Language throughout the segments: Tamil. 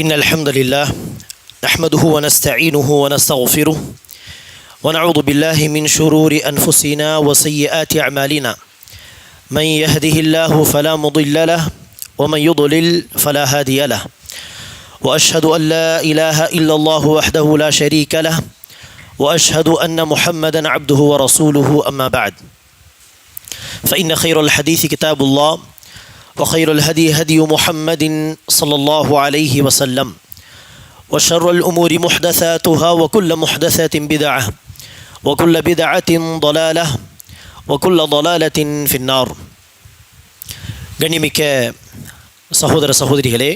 إن الحمد لله نحمده ونستعينه ونستغفره ونعوذ بالله من شرور أنفسنا وسيئات أعمالنا. من يهده الله فلا مضل له ومن يضلل فلا هادي له. وأشهد أن لا إله إلا الله وحده لا شريك له وأشهد أن محمدا عبده ورسوله أما بعد. فإن خير الحديث كتاب الله وخير الهدي هدي محمد صلى الله عليه وسلم وشر الأمور محدثاتها وكل محدثة بدعة وكل بدعة ضلالة وكل ضلالة في النار கண்ணிமிக்க சகோதர சகோதரிகளே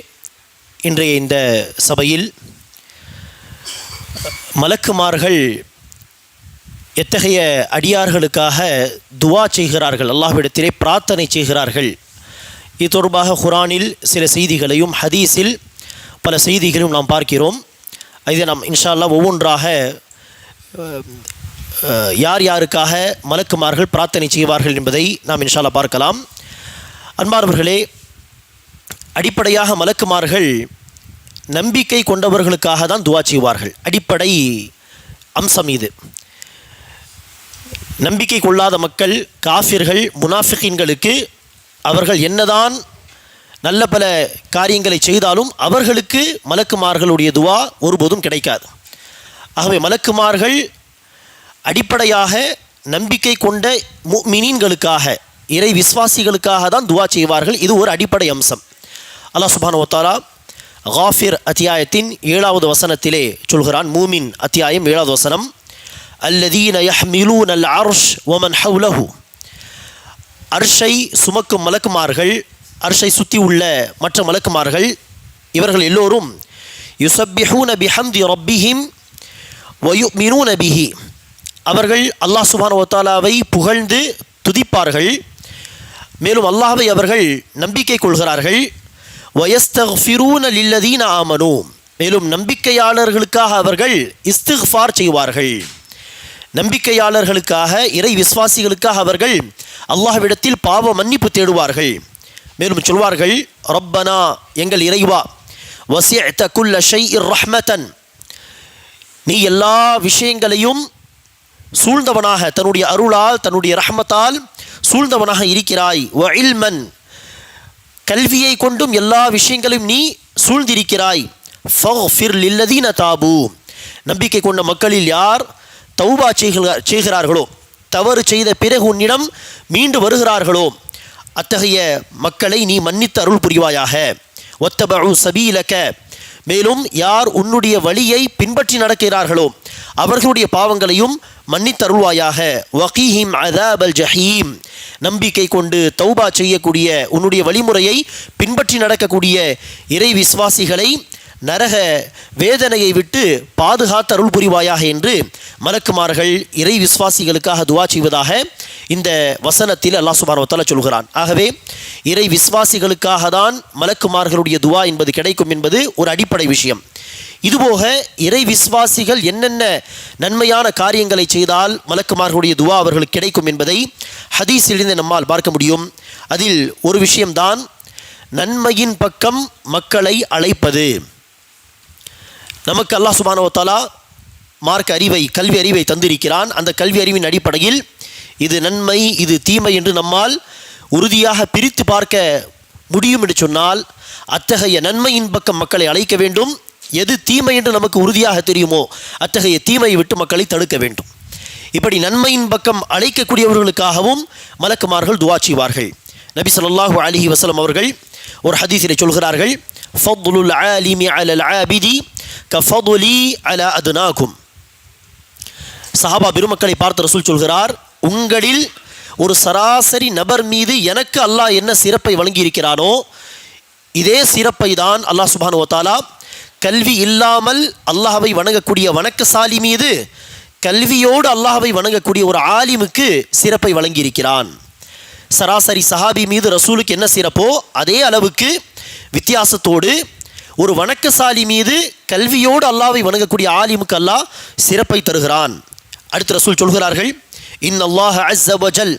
இன்றைய இந்த சபையில் மலக்குமார்கள் எத்தகைய அடியார்களுக்காக துவா செய்கிறார்கள் அல்லாஹ்விடத்திலே பிரார்த்தனை செய்கிறார்கள் இது தொடர்பாக குரானில் சில செய்திகளையும் ஹதீஸில் பல செய்திகளையும் நாம் பார்க்கிறோம். இதை நாம் இன்ஷால்லா ஒவ்வொன்றாக யார் யாருக்காக மலக்குமார்கள் பிரார்த்தனை செய்வார்கள் என்பதை நாம் இன்ஷால்லா பார்க்கலாம். அன்பார்வர்களே அடிப்படையாக மலக்குமார்கள் நம்பிக்கை கொண்டவர்களுக்காக தான் துவா செய்வார்கள். அடிப்படை அம்சம் இது. நம்பிக்கை கொள்ளாத மக்கள் காஃபிர்கள் முனாஃபிகின்களுக்கு அவர்கள் என்னதான் நல்ல பல காரியங்களை செய்தாலும் அவர்களுக்கு மலக்குமார்களுடைய துவா ஒருபோதும் கிடைக்காது. ஆகவே மலக்குமார்கள் அடிப்படையாக நம்பிக்கை கொண்ட மினீன்களுக்காக இறை விஸ்வாசிகளுக்காக தான் துவா செய்வார்கள். இது ஒரு அடிப்படை அம்சம். அல்லாஹ் சுபான் ஒத்தாரா காஃபிர் அத்தியாயத்தின் ஏழாவது வசனத்திலே சொல்கிறான். மூமின் அத்தியாயம் ஏழாவது வசனம் அல்லதீன யஹ்மிலூன் அல் அர்ஷ் ஒமன் ஹவுலஹூ அர்ஷை சுமக்கும் மலக்குமார்கள் அர்ஷை சுற்றி உள்ள மற்ற மலக்குமார்கள் இவர்கள் எல்லோரும் யுசப்பிஹூன பிஹம்தி ரப்பிஹிம் மினு நபிஹி அவர்கள் அல்லாஹ் சுபான் ஒத்தாலாவை புகழ்ந்து துதிப்பார்கள். மேலும் அல்லாஹை அவர்கள் நம்பிக்கை கொள்கிறார்கள். வயஸ்தஃபிரூன லில்லதீன ஆமனு. மேலும் நம்பிக்கையாளர்களுக்காக அவர்கள் இஸ்திஃபார் செய்வார்கள். நம்பிக்கையாளர்களுக்காக இறை விசுவாசிகளுக்காக அவர்கள் அல்லாஹ்விடத்தில் பாவ மன்னிப்பு தேடுவார்கள். மேலும் சொல்வார்கள் ரப்பனா எங்கள் இறைவா வசியத்த குல்ல ஷை ரஹ்மதன். நீ எல்லா விஷயங்களையும் சூழ்ந்தவனாக தன்னுடைய அருளால் தன்னுடைய ரஹ்மத்தால் சூழ்ந்தவனாக இருக்கிறாய். வ இல்மன் கல்வியை கொண்டும் எல்லா விஷயங்களையும் நீ சூழ்ந்திருக்கிறாய். ஃபஃபிர் லில்லதீன தாபு. நம்பிக்கை கொண்ட மக்களில் யார் தௌபா செய்கிறார் செய்கிறார்களோ? தவறு செய்த பிறகு உன்னிடம் மீண்டு வருகிறார்களோ? அத்தகைய மக்களை நீ மன்னித்து அருள் புரிவாயாக. ஒத்தபு சபீலக்க மேலும் யார் உன்னுடைய வழியை பின்பற்றி நடக்கிறார்களோ அவர்களுடைய பாவங்களையும் மன்னித்தருள்வாயாக வகீஹிம் அதாபல் ஜஹீம். நம்பிக்கை கொண்டு தௌபா செய்யக்கூடிய உன்னுடைய வழிமுறையை பின்பற்றி நடக்கக்கூடிய இறை விசுவாசிகளை நரக வேதனையை விட்டு பாதுகாத்து அருள் புரிவாயாக என்று மலக்குமார்கள் இறை விஸ்வாசிகளுக்காக துவா செய்வதாக இந்த வசனத்தில் அல்லா சுபானவத்தால் சொல்கிறான். ஆகவே இறை விஸ்வாசிகளுக்காக தான் மலக்குமார்களுடைய துவா என்பது கிடைக்கும் என்பது ஒரு அடிப்படை விஷயம். இதுபோக இறை விஸ்வாசிகள் என்னென்ன நன்மையான காரியங்களை செய்தால் மலக்குமார்களுடைய துவா அவர்களுக்கு கிடைக்கும் என்பதை ஹதீஸிலிருந்து நம்மால் பார்க்க முடியும். அதில் ஒரு விஷயம்தான் நன்மையின் பக்கம் மக்களை அழைப்பது. நமக்கு அல்லாஹ் சுபானவத்தாலா மார்க்க அறிவை கல்வி அறிவை தந்திருக்கிறான். அந்த கல்வி அறிவின் அடிப்படையில் இது நன்மை இது தீமை என்று நம்மால் உறுதியாக பிரித்து பார்க்க முடியும் என்று சொன்னால் அத்தகைய நன்மையின் பக்கம் மக்களை அழைக்க வேண்டும். எது தீமை என்று நமக்கு உறுதியாக தெரியுமோ அத்தகைய தீமையை விட்டு மக்களை தடுக்க வேண்டும். இப்படி நன்மையின் பக்கம் அழைக்கக்கூடியவர்களுக்காகவும் மலக்குமார்கள் துவா செய்வார்கள். நபி சொல்லாஹு அலிஹி வசலம் அவர்கள் ஒரு ஹதீஸிலே சொல்கிறார்கள் ஃபض்லுல் ஆலிமி அலல் ஆபிதி கஃபதுலி அல அதுனாகும் சஹாபா பெருமக்களை பார்த்து ரசூல் சொல்கிறார் உங்களில் ஒரு சராசரி நபர் மீது எனக்கு அல்லாஹ் என்ன சிறப்பை வழங்கியிருக்கிறானோ இதே சிறப்பை தான் அல்லாஹ் சுபானு ஓத்தாலா கல்வி இல்லாமல் அல்லாஹாவை வணங்கக்கூடிய வணக்கசாலி மீது கல்வியோடு அல்லாஹாவை வணங்கக்கூடிய ஒரு ஆலிமுக்கு சிறப்பை வழங்கியிருக்கிறான். சராசரி சஹாபி மீது ரசூலுக்கு என்ன சிறப்போ அதே அளவுக்கு வித்தியாசத்தோடு ஒரு வணக்கசாலி மீது கல்வியோடு அல்லாஹ்வை வணங்கக்கூடிய ஆலிமுக்கு அல்லாஹ் சிறப்பை தருகிறான் அடுத்து ரசூல் சொல்கிறார்கள் இன் அல்லாஹ் அஸ்ஸ வஜல்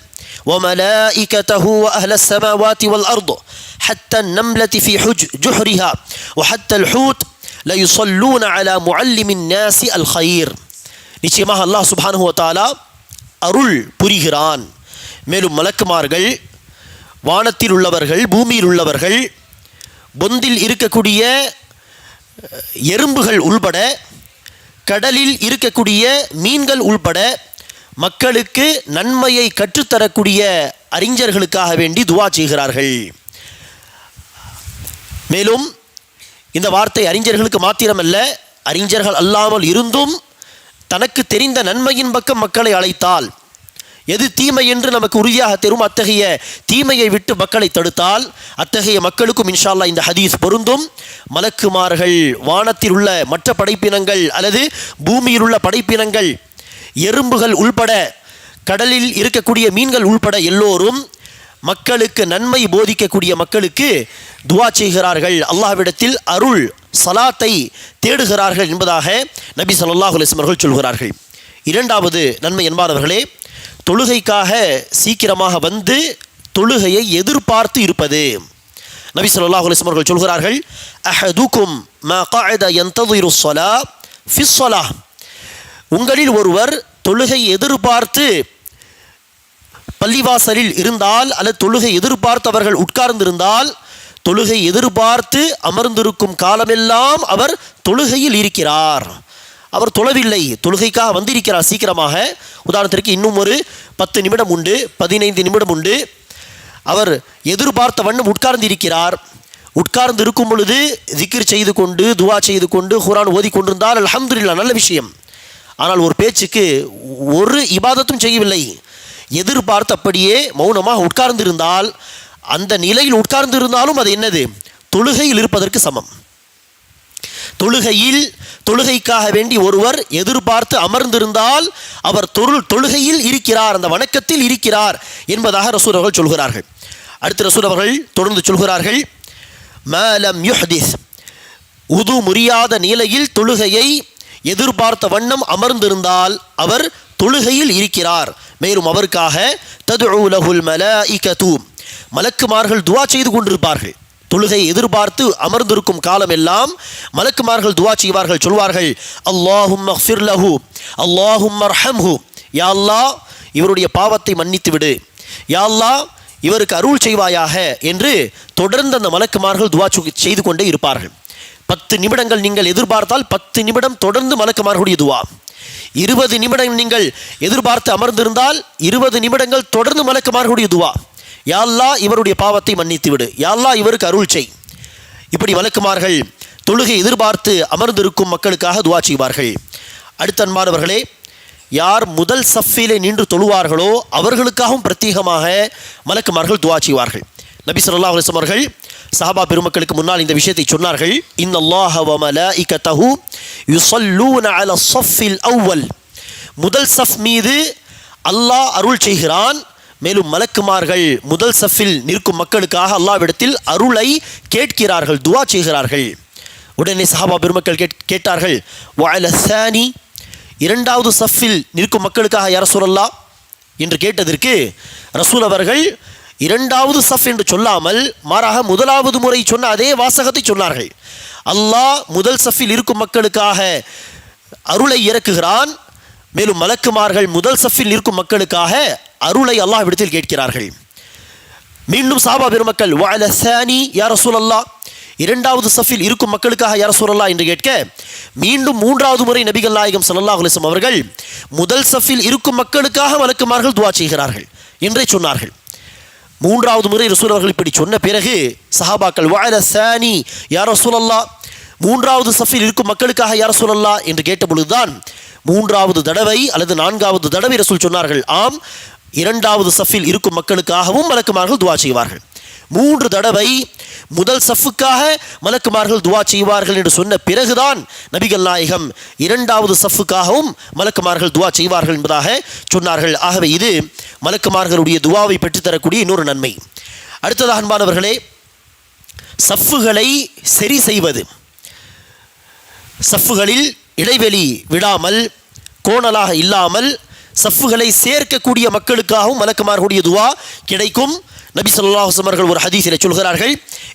وملائكته وأهل السماوات والأرض حتى النملة في حج جحرها وحتى الحوت ல யுசல்லூன அலா முஅல்லிமின் நாசி அல் ஹைர் நிச்சயமாக அல்லாஹ் சுப்ஹானஹு வ தஆலா அருள் புரிகிறான் மேலும் மலக்குமார்கள் வானத்தில் உள்ளவர்கள் பூமியில் உள்ளவர்கள் பொந்தில் இருக்கக்கூடிய எறும்புகள் உள்பட கடலில் இருக்கக்கூடிய மீன்கள் உள்பட மக்களுக்கு நன்மையை கற்றுத்தரக்கூடிய அறிஞர்களுக்காக வேண்டி துவா செய்கிறார்கள். மேலும் இந்த வார்த்தை அறிஞர்களுக்கு மாத்திரமல்ல அறிஞர்கள் அல்லாமல் இருந்தும் தனக்கு தெரிந்த நன்மையின் பக்கம் மக்களை அழைத்தால் எது தீமை என்று நமக்கு உறுதியாக தரும் அத்தகைய தீமையை விட்டு மக்களை தடுத்தால் அத்தகைய மக்களுக்கும் இன்ஷா அல்லாஹ் இந்த ஹதீஸ் பொருந்தும். மலக்குமார்கள் வானத்தில் உள்ள மற்ற படைப்பினங்கள் அல்லது பூமியில் உள்ள படைப்பினங்கள் எறும்புகள் உள்பட கடலில் இருக்கக்கூடிய மீன்கள் உள்பட எல்லோரும் மக்களுக்கு நன்மை போதிக்கக்கூடிய மக்களுக்கு துவா செய்கிறார்கள். அல்லாஹ்விடத்தில் அருள் சலாத்தை தேடுகிறார்கள் என்பதாக நபி சல்லாஹ் அலைஹி அவர்கள் சொல்கிறார்கள். இரண்டாவது நன்மை என்பாரவர்களே தொழுகைக்காக சீக்கிரமாக வந்து தொழுகையை எதிர்பார்த்து இருப்பது. நபி சொல்லாஹ் அலிஸ்லம் அவர்கள் சொல்கிறார்கள் அஹதுக்கும் மா காயத எந்ததுரு சொலா ஃபிஸ்ஸொலா உங்களில் ஒருவர் தொழுகை எதிர்பார்த்து பள்ளிவாசலில் இருந்தால் அல்லது தொழுகை எதிர்பார்த்து அவர்கள் உட்கார்ந்திருந்தால் தொழுகை எதிர்பார்த்து அமர்ந்திருக்கும் காலமெல்லாம் அவர் தொழுகையில் இருக்கிறார். அவர் தொழவில்லை தொழுகைக்காக வந்திருக்கிறார் சீக்கிரமாக. உதாரணத்திற்கு இன்னும் ஒரு பத்து நிமிடம் உண்டு பதினைந்து நிமிடம் உண்டு. அவர் எதிர்பார்த்த வண்ணம் உட்கார்ந்து இருக்கிறார் உட்கார்ந்து இருக்கும் பொழுது ஜிக்கிர் செய்து கொண்டு துவா செய்து கொண்டு ஹுரான் ஓதி கொண்டிருந்தால் அல்ஹம்துலில்லாஹ் நல்ல விஷயம். ஆனால் ஒரு பேச்சுக்கு ஒரு இபாதத்தும் செய்யவில்லை. எதிர்பார்த்தபடியே மௌனமாக உட்கார்ந்திருந்தால் அந்த நிலையில் உட்கார்ந்திருந்தாலும் அது என்னது? தொழுகையில் இருப்பதற்கு சமம். தொழுகையில் தொழுகைக்காக வேண்டி ஒருவர் எதிர்பார்த்து அமர்ந்திருந்தால் அவர் தொருள் தொழுகையில் இருக்கிறார் அந்த வணக்கத்தில் இருக்கிறார் என்பதாக ரசூல் அவர்கள் சொல்கிறார்கள். அடுத்து ரசூல் அவர்கள் தொடர்ந்து சொல்கிறார்கள் மேலம் யுஹ்திஸ். உது முறியாத நிலையில் தொழுகையை எதிர்பார்த்த வண்ணம் அமர்ந்திருந்தால் அவர் தொழுகையில் இருக்கிறார். மேலும் அவருக்காக ததுஉ மல மலாயிகது. மலக்குமார்கள் துவா செய்து கொண்டிருப்பார்கள். தொழுகை எதிர்பார்த்து அமர்ந்திருக்கும் காலமெல்லாம் மலக்குமார்கள் துவா செய்வார்கள் சொல்வார்கள் அல்லாஹும் லஹு அல்லாஹும் ஹம்ஹு யா இவருடைய பாவத்தை மன்னித்து விடு. இவருக்கு அருள் செய்வாயாக என்று தொடர்ந்து அந்த மலக்குமார்கள் துவா செய்து கொண்டே இருப்பார்கள். பத்து நிமிடங்கள் நீங்கள் எதிர்பார்த்தால் பத்து நிமிடம் தொடர்ந்து மலக்குமார்களுடைய துவா. இருபது நிமிடம் நீங்கள் எதிர்பார்த்து அமர்ந்திருந்தால் இருபது நிமிடங்கள் தொடர்ந்து மலக்குமார்களுடைய துவா. யாழ்லா இவருடைய பாவத்தை மன்னித்து விடு யாழ்லா இவருக்கு அருள் செய். இப்படி வழக்குமார்கள் தொழுகை எதிர்பார்த்து அமர்ந்திருக்கும் மக்களுக்காக துவா செய்வார்கள். அடுத்த அன்பானவர்களே யார் முதல் சஃபிலே நின்று தொழுவார்களோ அவர்களுக்காகவும் பிரத்யேகமாக மலக்குமார்கள் துவா செய்வார்கள். நபி சொல்லா அலைஹி அவர்கள் சஹாபா பெருமக்களுக்கு முன்னால் இந்த விஷயத்தை சொன்னார்கள். இன்னல்லாஹ வ மலாயிகத்தஹு யுஸல்லூன அலா ஸஃபில் அவ்வல். முதல் சஃப் மீது அல்லாஹ் அருள் செய்கிறான் மேலும் மலக்குமார்கள் முதல் சஃபில் நிற்கும் மக்களுக்காக அல்லாவிடத்தில் அருளை கேட்கிறார்கள் துவா செய்கிறார்கள். உடனே சஹாபா பெருமக்கள் கேட் கேட்டார்கள் வாயில சானி? இரண்டாவது சஃபில் நிற்கும் மக்களுக்காக யார சொல்லலா என்று கேட்டதற்கு ரசூல் அவர்கள் இரண்டாவது சஃப் என்று சொல்லாமல் மாறாக முதலாவது முறை சொன்ன அதே வாசகத்தை சொன்னார்கள். அல்லாஹ் முதல் சஃபில் இருக்கும் மக்களுக்காக அருளை இறக்குகிறான். மேலும் மலக்குமார்கள் முதல் சஃபில் இருக்கும் மக்களுக்காக அருளை அல்லாஹ் விடத்தில் கேட்கிறார்கள். மீண்டும் சாபா பெருமக்கள் வாழ சானி யார சூழல்லா இரண்டாவது சஃபில் இருக்கும் மக்களுக்காக யார சூழல்லா என்று கேட்க மீண்டும் மூன்றாவது முறை நபிகள் நாயகம் சல்லா அலைஹி அவர்கள் முதல் சஃபில் இருக்கும் மக்களுக்காக மலக்குமார்கள் துவா செய்கிறார்கள் என்றே சொன்னார்கள். மூன்றாவது முறை ரசூல் அவர்கள் இப்படி சொன்ன பிறகு சஹாபாக்கள் வாழ சானி யார சூழல்லா மூன்றாவது சஃபில் இருக்கும் மக்களுக்காக யார சூழல்லா என்று கேட்ட பொழுதுதான் மூன்றாவது தடவை அல்லது நான்காவது தடவை ரசூல் சொன்னார்கள் ஆம் இரண்டாவது சஃபில் இருக்கும் மக்களுக்காகவும் மலக்குமார்கள் துவா செய்வார்கள். மூன்று தடவை முதல் சஃப்புக்காக மலக்குமார்கள் துவா செய்வார்கள் என்று சொன்ன பிறகுதான் நபிகள் நாயகம் இரண்டாவது சஃப்புக்காகவும் மலக்குமார்கள் துவா செய்வார்கள் என்பதாக சொன்னார்கள். ஆகவே இது மலக்குமார்களுடைய துவாவை பெற்றுத்தரக்கூடிய இன்னொரு நன்மை. அடுத்ததாக அன்பானவர்களே சஃப்புகளை சரி செய்வது. சஃப்புகளில் இடைவெளி விடாமல் கோணலாக இல்லாமல் சஃப்புகளை சேர்க்கக்கூடிய மக்களுக்காகவும் மலக்குமார்களுடைய துவா கிடைக்கும். நபி சொல்லாஹ் அலைஹி அவர்கள் ஒரு ஹதீஸில் சொல்கிறார்கள்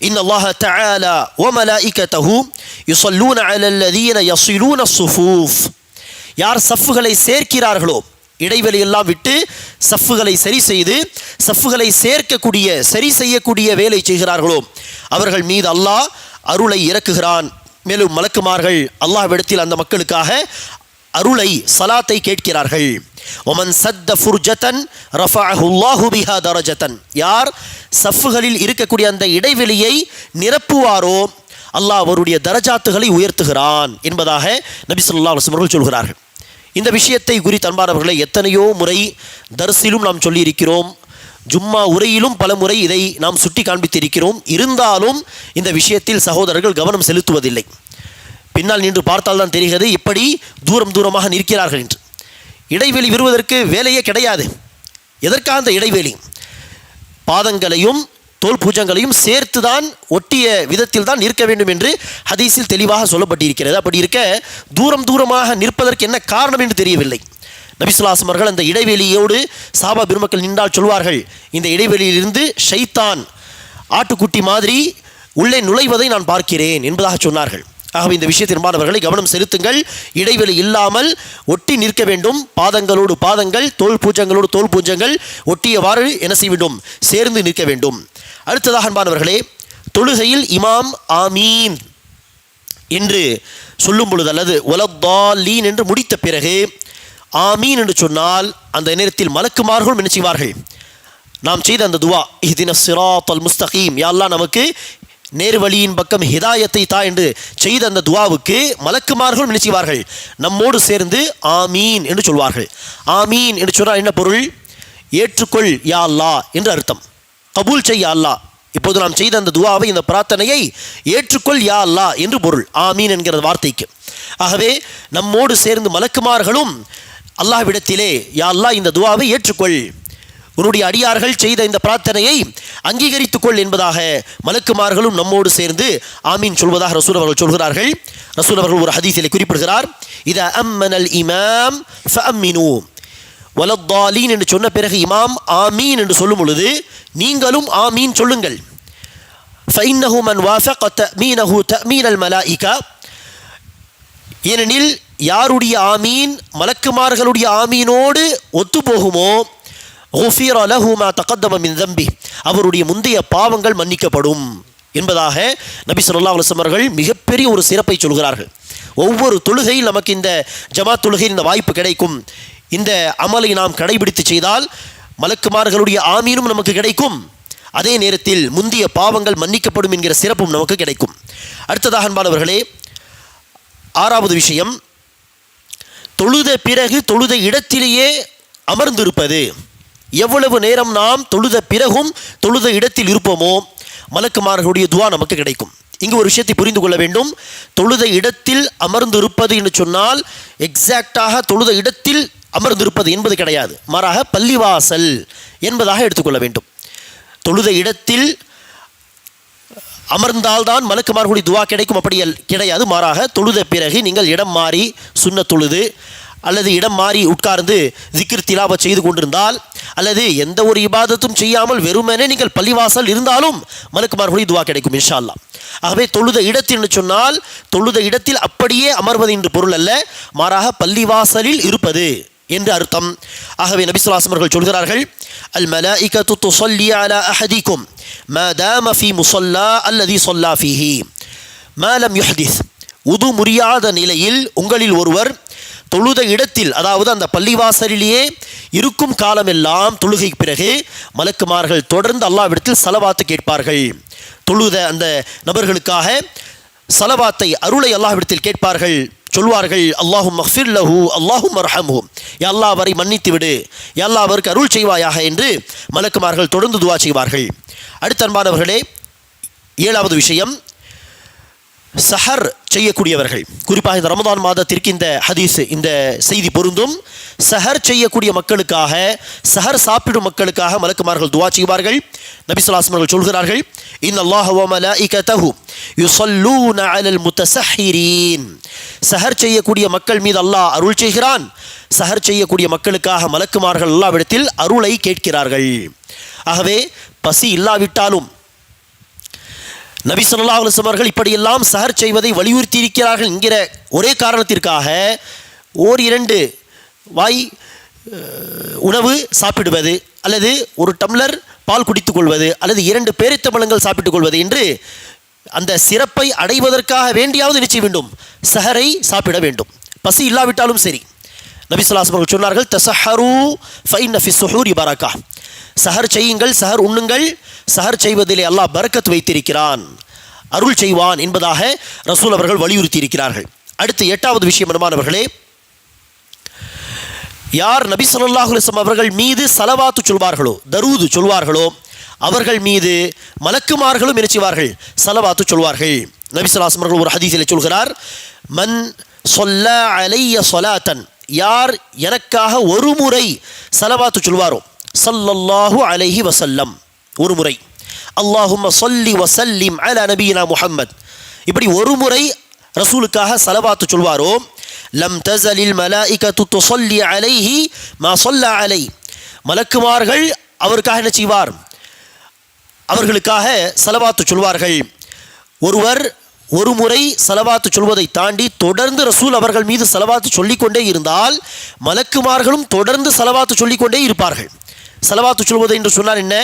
இன் அல்லாஹ தஆலா வ மலாயிகதஹு யுஸல்லூன அலல் லதீன யஸிலூன ஸுஃபூஃப். யார் சஃப்புகளை சேர்க்கிறார்களோ இடைவெளி எல்லாம் விட்டு சஃப்புகளை சரி செய்து சஃப்புகளை சேர்க்கக்கூடிய சரி செய்யக்கூடிய வேலை செய்கிறார்களோ அவர்கள் மீது அல்லாஹ் அருளை இறக்குகிறான். மேலும் மலக்குமார்கள் அல்லாஹ்விடத்தில் அந்த மக்களுக்காக அருளை சலாத்தை கேட்கிறார்கள். ஒமன் சத்த ஃபுர்ஜத்தன் ரஃபாஹுல்லாஹு பிஹா தரஜத்தன் யார் சஃப்புகளில் இருக்கக்கூடிய அந்த இடைவெளியை நிரப்புவாரோ அல்லாஹ் அவருடைய தரஜாத்துகளை உயர்த்துகிறான் என்பதாக நபி ஸல்லல்லாஹு அவர்கள் சொல்கிறார்கள். இந்த விஷயத்தை குறித்து அன்பானவர்களை எத்தனையோ முறை தரிசிலும் நாம் சொல்லியிருக்கிறோம். ஜும்மா உரையிலும் பல முறை இதை நாம் சுட்டி காண்பித்திருக்கிறோம். இருந்தாலும் இந்த விஷயத்தில் சகோதரர்கள் கவனம் செலுத்துவதில்லை. பின்னால் நின்று பார்த்தால்தான் தெரிகிறது இப்படி தூரம் தூரமாக நிற்கிறார்கள் என்று. இடைவெளி விடுவதற்கு வேலையே கிடையாது. எதற்காக அந்த இடைவெளி? பாதங்களையும் தோல் பூஜங்களையும் சேர்த்து தான் ஒட்டிய விதத்தில் தான் நிற்க வேண்டும் என்று ஹதீஸில் தெளிவாக சொல்லப்பட்டிருக்கிறது. அப்படி இருக்க தூரம் தூரமாக நிற்பதற்கு என்ன காரணம் என்று தெரியவில்லை. நபிசுல்லாசம் அவர்கள் அந்த இடைவெளியோடு சாபா பெருமக்கள் நின்றால் சொல்வார்கள் இந்த இடைவெளியிலிருந்து ஷைத்தான் ஆட்டுக்குட்டி மாதிரி உள்ளே நுழைவதை நான் பார்க்கிறேன் என்பதாக சொன்னார்கள். ஆகவே இந்த விஷயத்தின் மாணவர்களை கவனம் செலுத்துங்கள். இடைவெளி இல்லாமல் ஒட்டி நிற்க வேண்டும். பாதங்களோடு பாதங்கள் தோல் பூஜங்களோடு தோல் பூஜங்கள் ஒட்டியவாறு என்ன செய்ய வேண்டும் சேர்ந்து நிற்க வேண்டும். அடுத்ததாக அன்பானவர்களே தொழுகையில் இமாம் ஆமீன் என்று சொல்லும் பொழுது அல்லது ஒலத்தாலீன் என்று முடித்த பிறகு ஆமீன் என்று சொன்னால் அந்த நேரத்தில் மலக்குமார்களும் என்ன செய்வார்கள்? நாம் செய்த அந்த துவா இஹ்தின சிராத் அல் முஸ்தகீம் யாரெல்லாம் நமக்கு நேர்வழியின் பக்கம் ஹிதாயத்தை தா என்று செய்த அந்த துவாவுக்கு மலக்குமார்களும் நினைச்சுவார்கள் நம்மோடு சேர்ந்து ஆமீன் என்று சொல்வார்கள். ஆமீன் என்று சொன்னால் என்ன பொருள்? ஏற்றுக்கொள் யா அல்லா என்று அர்த்தம். கபூல் செய் யா இப்போது நாம் செய்த அந்த துவாவை இந்த பிரார்த்தனையை ஏற்றுக்கொள் யா அல்லா என்று பொருள். ஆமீன் என்கிற வார்த்தைக்கு. ஆகவே நம்மோடு சேர்ந்து மலக்குமார்களும் அல்லாஹ்விடத்திலே யா அல்லா இந்த துவாவை ஏற்றுக்கொள். உன்னுடைய அடியார்கள் செய்த இந்த பிரார்த்தனையை அங்கீகரித்துக் கொள் என்பதாக மலக்குமார்களும் நம்மோடு சேர்ந்து ஆமீன் சொல்வதாக ரசூல் அவர்கள் சொல்கிறார்கள். ரசூல் அவர்கள் ஒரு ஹதீஸில் குறிப்பிடுகிறார். இத அம்மனல் இமாம் ஃபஅம்மினு. வலத்தாலீன் என்று சொன்ன பிறகு இமாம் ஆமீன் என்று சொல்லும் பொழுது நீங்களும் ஆமீன் சொல்லுங்கள். ஃபைன்னஹு மன் வாசக த மீனல் அல் மலாயிகா. ஏனெனில் யாருடைய ஆமீன் மலக்குமார்களுடைய ஆமீனோடு ஒத்துப்போகுமோ? ஹுஃபீர் அலஹுமா தகத்தம தம்பி. அவருடைய முந்தைய பாவங்கள் மன்னிக்கப்படும். என்பதாக நபி சொல்லா அவர்கள் மிகப்பெரிய ஒரு சிறப்பை சொல்கிறார்கள். ஒவ்வொரு தொழுகையில் நமக்கு இந்த ஜமா தொழுகையில் இந்த வாய்ப்பு கிடைக்கும். இந்த அமலை நாம் கடைபிடித்து செய்தால் மலக்குமார்களுடைய ஆமீனும் நமக்கு கிடைக்கும். அதே நேரத்தில் முந்தைய பாவங்கள் மன்னிக்கப்படும் என்கிற சிறப்பும் நமக்கு கிடைக்கும். அடுத்ததாக அன்பானவர்களே ஆறாவது விஷயம் தொழுத பிறகு தொழுத இடத்திலேயே அமர்ந்திருப்பது. எவ்வளவு நேரம் நாம் தொழுத பிறகும் தொழுத இடத்தில் இருப்போமோ மலக்குமார்களுடைய துவா நமக்கு கிடைக்கும். இங்கு ஒரு விஷயத்தை புரிந்து கொள்ள வேண்டும். தொழுத இடத்தில் அமர்ந்திருப்பது என்று சொன்னால் எக்ஸாக்டாக தொழுத இடத்தில் அமர்ந்திருப்பது என்பது கிடையாது. மாறாக பள்ளிவாசல் என்பதாக எடுத்துக்கொள்ள வேண்டும். தொழுத இடத்தில் அமர்ந்தால்தான் மலக்குமார்களுடைய துவா கிடைக்கும். அப்படி கிடையாது. மாறாக தொழுத பிறகு நீங்கள் இடம் மாறி சுண்ண தொழுது அல்லது இடம் மாறி உட்கார்ந்து ஜிக்கிர் திலாப செய்து கொண்டிருந்தால் அல்லது எந்த ஒரு இபாதத்தும் செய்யாமல் வெறுமனே நீங்கள் பள்ளிவாசல் இருந்தாலும் மலக்குமார்களுடைய துவா கிடைக்கும் இன்ஷால்லா ஆகவே தொழுத இடத்தில்னு சொன்னால் தொழுத இடத்தில் அப்படியே அமர்வது என்று பொருள் அல்ல மாறாக பள்ளிவாசலில் இருப்பது என்று அர்த்தம். ஆகவே நபிசுலாசமர்கள் சொல்கிறார்கள் அல் மலாஇகத்து துசல்லி அலா அஹதிக்கும் மா தாம ஃபி முசல்லா அல்லதி சொல்லா ஃபீஹி மேலம் யுஹதிஸ். உது முறியாத நிலையில் உங்களில் ஒருவர் தொழுத இடத்தில் அதாவது அந்த பள்ளிவாசலிலேயே இருக்கும் காலமெல்லாம் தொழுகைக்கு பிறகு மலக்குமார்கள் தொடர்ந்து அல்லாவிடத்தில் சலவாத்து கேட்பார்கள். தொழுத அந்த நபர்களுக்காக சலவாத்தை அருளை அல்லாஹ்விடத்தில் கேட்பார்கள். சொல்வார்கள் அல்லாஹும் மஹ்ஃபிர் லஹு அல்லாஹும் அர்ஹம்ஹு எல்லாவரை அவரை மன்னித்து விடு. எல்லாவருக்கு அவருக்கு அருள் செய்வாயாக என்று மலக்குமார்கள் தொடர்ந்து துவா செய்வார்கள். அடுத்த அன்பானவர்களே ஏழாவது விஷயம் சஹர் செய்யக்கூடியவர்கள். குறிப்பாக இந்த ரமதான் மாதத்திற்கு இந்த ஹதீஸ் இந்த செய்தி பொருந்தும். சஹர் செய்யக்கூடிய மக்களுக்காக சஹர் சாப்பிடும் மக்களுக்காக மலக்குமார்கள் துவா செய்வார்கள். நபிசுலாஸ்மர்கள் சொல்கிறார்கள் இன் அல்லாஹ் வ அலல் முத்தஸஹிரீன். சஹர் செய்யக்கூடிய மக்கள் மீது அல்லாஹ் அருள் செய்கிறான். சஹர் செய்யக்கூடிய மக்களுக்காக மலக்குமார்கள் அல்லாவிடத்தில் அருளை கேட்கிறார்கள். ஆகவே பசி இல்லாவிட்டாலும் நபி சொல்லா அலைஹி அவர்கள் இப்படியெல்லாம் சஹர் செய்வதை வலியுறுத்தி இருக்கிறார்கள் என்கிற ஒரே காரணத்திற்காக ஓர் இரண்டு வாய் உணவு சாப்பிடுவது அல்லது ஒரு டம்ளர் பால் குடித்துக்கொள்வது அல்லது இரண்டு பேரித்தம்பழங்கள் சாப்பிட்டுக் கொள்வது என்று அந்த சிறப்பை அடைவதற்காக வேண்டியாவது நிச்சய வேண்டும்? சஹரை சாப்பிட வேண்டும். பசி இல்லாவிட்டாலும் சரி. நபி ஸல்லல்லாஹு அவர்கள் சொன்னார்கள் தசஹரு ஃபைன் நஃபி சுஹூரி இபாராக்கா சஹர் செய்யுங்கள் சஹர் உண்ணுங்கள். சஹர் செய்வதிலே அல்லாஹ் பரக்கத் வைத்திருக்கிறான். அருள் செய்வான் என்பதாக ரசூல் அவர்கள் வலியுறுத்தி இருக்கிறார்கள் அடுத்து எட்டாவது விஷயம் என்னமானவர்களே யார் நபி சொல்லாஹ் அவர்கள் மீது சலவாத்து சொல்வார்களோ தரூது சொல்வார்களோ அவர்கள் மீது மலக்குமார்களும் இணைச்சிவார்கள் சலவாத்து சொல்வார்கள். நபி ஸல்லல்லாஹு அவர்கள் ஒரு ஹதீஸில் சொல்கிறார் மன் சொல்ல அலைய சொலாத்தன். யார் எனக்காக ஒரு முறை சலவாத்து சொல்வாரோ சல்லல்லாஹு அலைஹி வசல்லம் ஒரு முறை. அல்லாஹும் சொல்லி வசல்லிம் அல நபீனா முஹம்மத். இப்படி ஒரு முறை ரசூலுக்காக சலவாத்து சொல்வாரோ லம் தசலில் மலாய்க துத்து சொல்லி அலைஹி மா சொல்ல அலை. மலக்குமார்கள் அவருக்காக என்ன செய்வார்? அவர்களுக்காக சலவாத்து சொல்வார்கள். ஒருவர் ஒரு முறை செலவாத்து சொல்வதை தாண்டி தொடர்ந்து ரசூல் அவர்கள் மீது செலவாத்து சொல்லிக்கொண்டே இருந்தால் மலக்குமார்களும் தொடர்ந்து செலவாத்து சொல்லிக்கொண்டே இருப்பார்கள். செலவாத்து சொல்வது என்று சொன்னார் என்ன?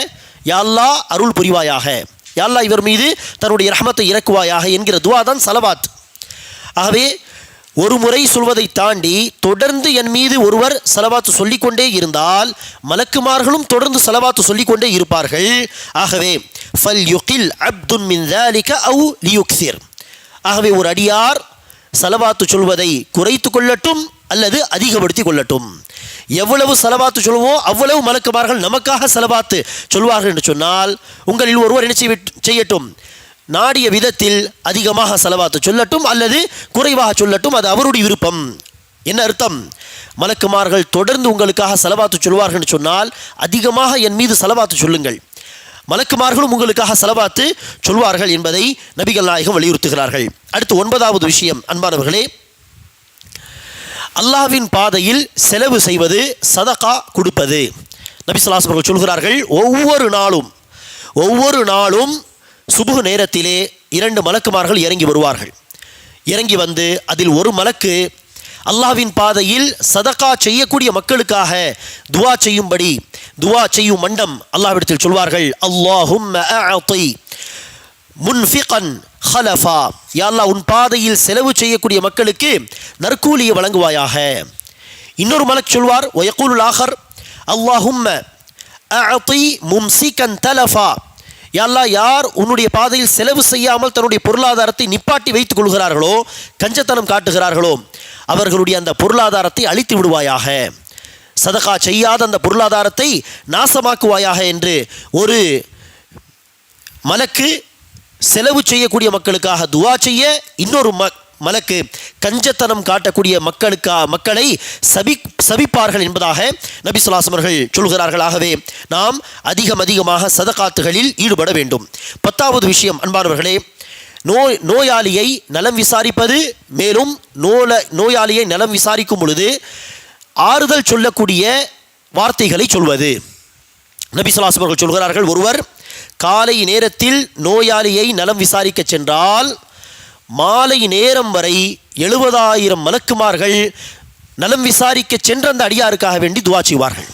யாழ்லா அருள் புரிவாயாக. யாழ்லா இவர் மீது தன்னுடைய ரஹமத்தை இறக்குவாயாக என்கிற துவா தான் செலவாத். ஆகவே ஒரு முறை சொல்வதை தாண்டி தொடர்ந்து என் மீது ஒருவர் செலவாத்து சொல்லிக்கொண்டே இருந்தால் மலக்குமார்களும் தொடர்ந்து செலவாத்து சொல்லிக்கொண்டே இருப்பார்கள். ஆகவே ஃபல் யுகில் அப்துன் மின் அவு லியுக்சிர் ஆகவே ஒரு அடியார் செலவாத்து சொல்வதை குறைத்து கொள்ளட்டும் அல்லது அதிகப்படுத்தி கொள்ளட்டும். எவ்வளவு செலவாத்து சொல்லுவோம் அவ்வளவு மலக்குமார்கள் நமக்காக செலவாத்து சொல்வார்கள் என்று சொன்னால் உங்களில் ஒருவர் என்ன செய்யட்டும். நாடிய விதத்தில் அதிகமாக செலவாத்து சொல்லட்டும் அல்லது குறைவாக சொல்லட்டும் அது அவருடைய விருப்பம். என்ன அர்த்தம்? மலக்குமார்கள் தொடர்ந்து உங்களுக்காக செலவாத்து சொல்வார்கள் என்று சொன்னால் அதிகமாக என் மீது செலவாத்து சொல்லுங்கள். மலக்குமார்களும் உங்களுக்காக செலவாத்து சொல்வார்கள் என்பதை நபிகள் நாயகம் வலியுறுத்துகிறார்கள். அடுத்து ஒன்பதாவது விஷயம் அன்பானவர்களே. அல்லாஹ்வின் பாதையில் செலவு செய்வது சதகா கொடுப்பது. நபிசல்லாஸ் அவர்கள் சொல்கிறார்கள் ஒவ்வொரு நாளும் ஒவ்வொரு நாளும் சுபுகு நேரத்திலே இரண்டு மலக்குமார்கள் இறங்கி வருவார்கள். இறங்கி வந்து அதில் ஒரு மலக்கு அல்லாஹ்வின் பாதையில் சதகா செய்யக்கூடிய மக்களுக்காக துவா செய்யும்படி துவா செய்யும் மண்டம் அல்லாவிடத்தில் சொல்வார்கள் அல்லாஹும் முன்ஃபிகன் ஹலஃபா யாழ்லா உன் பாதையில் செலவு செய்யக்கூடிய மக்களுக்கு நற்கூலியை வழங்குவாயாக. இன்னொரு மலக் சொல்வார் ஒயக்கூலுல் ஆஹர் அல்லாஹும் அஅதி மும்சிகன் தலஃபா. யாழ்லா யார் உன்னுடைய பாதையில் செலவு செய்யாமல் தன்னுடைய பொருளாதாரத்தை நிப்பாட்டி வைத்துக் கொள்கிறார்களோ கஞ்சத்தனம் காட்டுகிறார்களோ அவர்களுடைய அந்த பொருளாதாரத்தை அழித்து விடுவாயாக. சதகா செய்யாத அந்த பொருளாதாரத்தை நாசமாக்குவாயாக என்று ஒரு மலக்கு செலவு செய்யக்கூடிய மக்களுக்காக துவா செய்ய இன்னொரு ம மலக்கு கஞ்சத்தனம் காட்டக்கூடிய மக்களுக்கா மக்களை சபி சபிப்பார்கள் என்பதாக நபி சுலாசமர்கள் சொல்கிறார்களாகவே சொல்கிறார்கள். ஆகவே நாம் அதிகம் அதிகமாக சதகாத்துகளில் ஈடுபட வேண்டும். பத்தாவது விஷயம் அன்பானவர்களே நோய் நோயாளியை நலம் விசாரிப்பது மேலும் நோல நோயாளியை நலம் விசாரிக்கும் பொழுது ஆறுதல் சொல்லக்கூடிய வார்த்தைகளை சொல்வது. நபி சுலாசமர்கள் சொல்கிறார்கள் ஒருவர் காலை நேரத்தில் நோயாளியை நலம் விசாரிக்க சென்றால் மாலை நேரம் வரை எழுபதாயிரம் மலக்குமார்கள் நலம் விசாரிக்க சென்ற அந்த அடியாருக்காக வேண்டி துவா செய்வார்கள்.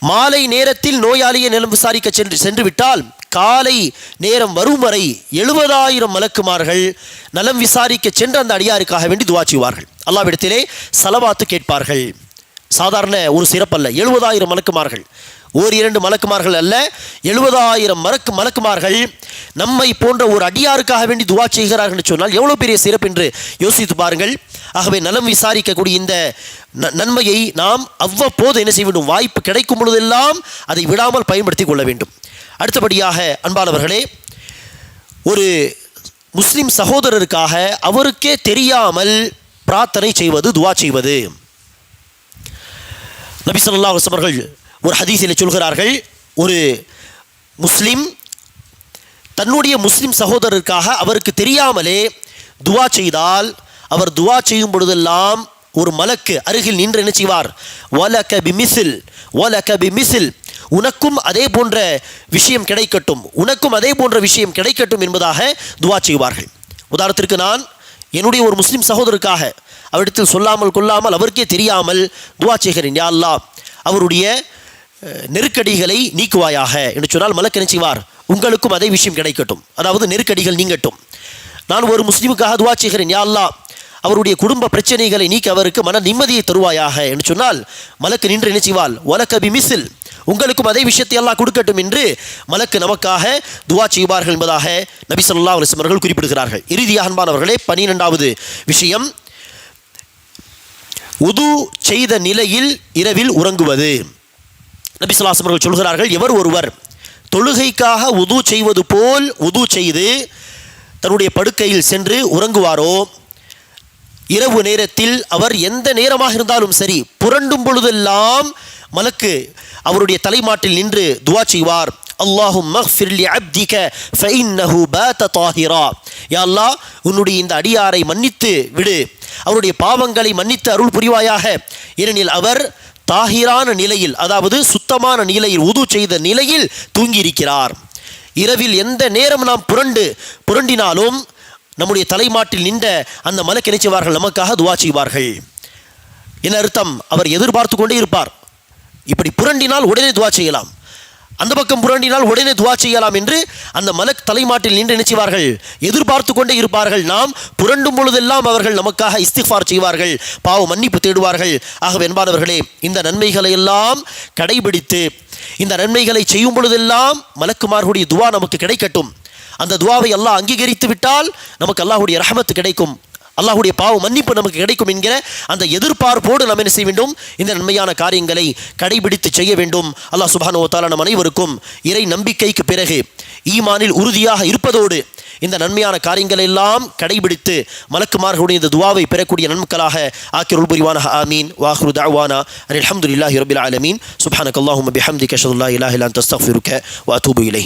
மாலை நேரத்தில் நோயாளியை நலம் விசாரிக்க சென்று சென்று விட்டால் காலை நேரம் வரும் வரை எழுபதாயிரம் மலக்குமார்கள் நலம் விசாரிக்க சென்ற அந்த அடியாருக்காக வேண்டி துவா செய்வார்கள். அல்லாவிடத்திலே சலவாத்து கேட்பார்கள். சாதாரண ஒரு சிறப்பல்ல எழுபதாயிரம் மலக்குமார்கள் ஓர் இரண்டு மலக்குமார்கள் அல்ல எழுபதாயிரம் மறக்கு மலக்குமார்கள் நம்மை போன்ற ஒரு அடியாருக்காக வேண்டி துவா செய்கிறார்கள் என்று சொன்னால் எவ்வளோ பெரிய சிறப்பு என்று யோசித்து பாருங்கள். ஆகவே நலம் விசாரிக்கக்கூடிய இந்த நன்மையை நாம் அவ்வப்போது என்ன செய்ய வேண்டும்? வாய்ப்பு கிடைக்கும் பொழுதெல்லாம் அதை விடாமல் பயன்படுத்தி கொள்ள வேண்டும். அடுத்தபடியாக அன்பானவர்களே ஒரு முஸ்லீம் சகோதரருக்காக அவருக்கே தெரியாமல் பிரார்த்தனை செய்வது துவா செய்வது. நபி ஸல்லல்லாஹு அவர்கள் ஒரு ஹதீஸில் சொல்கிறார்கள் ஒரு முஸ்லீம் தன்னுடைய முஸ்லீம் சகோதரருக்காக அவருக்கு தெரியாமலே துவா செய்தால் அவர் துவா செய்யும் பொழுதெல்லாம் ஒரு மலக்கு அருகில் நின்று என்ன செய்வார்? வலக பிமிசில் வலக பிமிசில். உனக்கும் அதே போன்ற விஷயம் கிடைக்கட்டும் உனக்கும் அதே போன்ற விஷயம் கிடைக்கட்டும் என்பதாக துவா செய்வார்கள். உதாரணத்திற்கு நான் என்னுடைய ஒரு முஸ்லீம் சகோதரருக்காக அவரிடத்தில் சொல்லாமல் கொள்ளாமல் அவருக்கே தெரியாமல் துவா செய்கிறேன் யா அல்லா அவருடைய நெருக்கடிகளை நீக்குவாயாக. என்று சொன்னால் மலக்கு செய்வார் உங்களுக்கும் அதே விஷயம் கிடைக்கட்டும். அதாவது நெருக்கடிகள் நீங்கட்டும். நான் ஒரு முஸ்லீமுக்காக துவா செய்கிறேன் யா அவருடைய குடும்ப பிரச்சனைகளை நீக்க அவருக்கு மன நிம்மதியை தருவாயாக. என்று சொன்னால் மலக்கு நின்று நினைச்சிவாள் செய்வாள் ஒலக்கபி மிசில் உங்களுக்கும் அதே விஷயத்தை எல்லாம் கொடுக்கட்டும் என்று மலக்கு நமக்காக துவா செய்வார்கள் என்பதாக நபி ஸல்லல்லாஹு அலைஹி அவர்கள் குறிப்பிடுகிறார்கள். இறுதியாக அன்பானவர்களே பனிரெண்டாவது விஷயம். உது செய்த நிலையில் இரவில் உறங்குவது. நபிசுல்லாஸ் அவர்கள் சொல்கிறார்கள் எவர் ஒருவர் தொழுகைக்காக உது செய்வது போல் உது செய்து தன்னுடைய படுக்கையில் சென்று உறங்குவாரோ இரவு நேரத்தில் அவர் எந்த நேரமாக இருந்தாலும் சரி புரண்டும் பொழுதெல்லாம் மலக்கு அவருடைய தலைமாட்டில் நின்று துவா செய்வார். அல்லாஹும் மஃபிர் அப்திக ஃபஇன்னஹு பாத தாஹிரா. யா அல்லாஹ் உன்னுடைய இந்த அடியாரை மன்னித்து விடு. அவருடைய பாவங்களை மன்னித்து அருள் புரிவாயாக. ஏனெனில் அவர் தாஹிரான நிலையில் அதாவது சுத்தமான நிலையில் உது செய்த நிலையில் தூங்கியிருக்கிறார். இரவில் எந்த நேரம் நாம் புரண்டு புரண்டினாலும் நம்முடைய தலைமாட்டில் நின்ற அந்த மலக்கு நினைச்சுவார்கள் நமக்காக துவா செய்வார்கள். என்ன அர்த்தம்? அவர் எதிர்பார்த்து கொண்டே இருப்பார். இப்படி புரண்டினால் உடனே துவா செய்யலாம். அந்த பக்கம் புரண்டினால் உடனே துவா செய்யலாம் என்று அந்த மலக் தலைமாட்டில் நின்று நினைச்சுவார்கள். எதிர்பார்த்து கொண்டே இருப்பார்கள். நாம் புரண்டும் பொழுதெல்லாம் அவர்கள் நமக்காக இஸ்திஃபார் செய்வார்கள். பாவ மன்னிப்பு தேடுவார்கள். ஆகவே என்பானவர்களே இந்த நன்மைகளை எல்லாம் கடைபிடித்து இந்த நன்மைகளை செய்யும் பொழுதெல்லாம் மலக்குமார்களுடைய துவா நமக்கு கிடைக்கட்டும். அந்த துவாவை அல்லாஹ் அங்கீகரித்து விட்டால் நமக்கு அல்லாஹுடைய ரஹமத்து கிடைக்கும். அல்லாஹுடைய பாவ மன்னிப்பு நமக்கு கிடைக்கும் என்கிற அந்த எதிர்பார்ப்போடு நாம் என்ன செய்ய வேண்டும்? இந்த நன்மையான காரியங்களை கடைபிடித்து செய்ய வேண்டும். அல்லாஹ் சுபானோ தாலா நம் அனைவருக்கும் இறை நம்பிக்கைக்கு பிறகு ஈமானில் உறுதியாக இருப்பதோடு இந்த நன்மையான காரியங்களை எல்லாம் கடைபிடித்து மலக்குமார்களுடைய இந்த துவாவை பெறக்கூடிய நன்மக்களாக ஆக்கிருள் புரிவான ஆமீன். வாஹ்ரு தாவானா அலி அஹமது இல்லாஹி ரபில் ஆலமீன். சுப்ஹானக் அல்லாஹும்ம பிஹம்திக அஷ்ஹது அல்லா தஸ்தஃபிருக்க வாத்தூபு இலை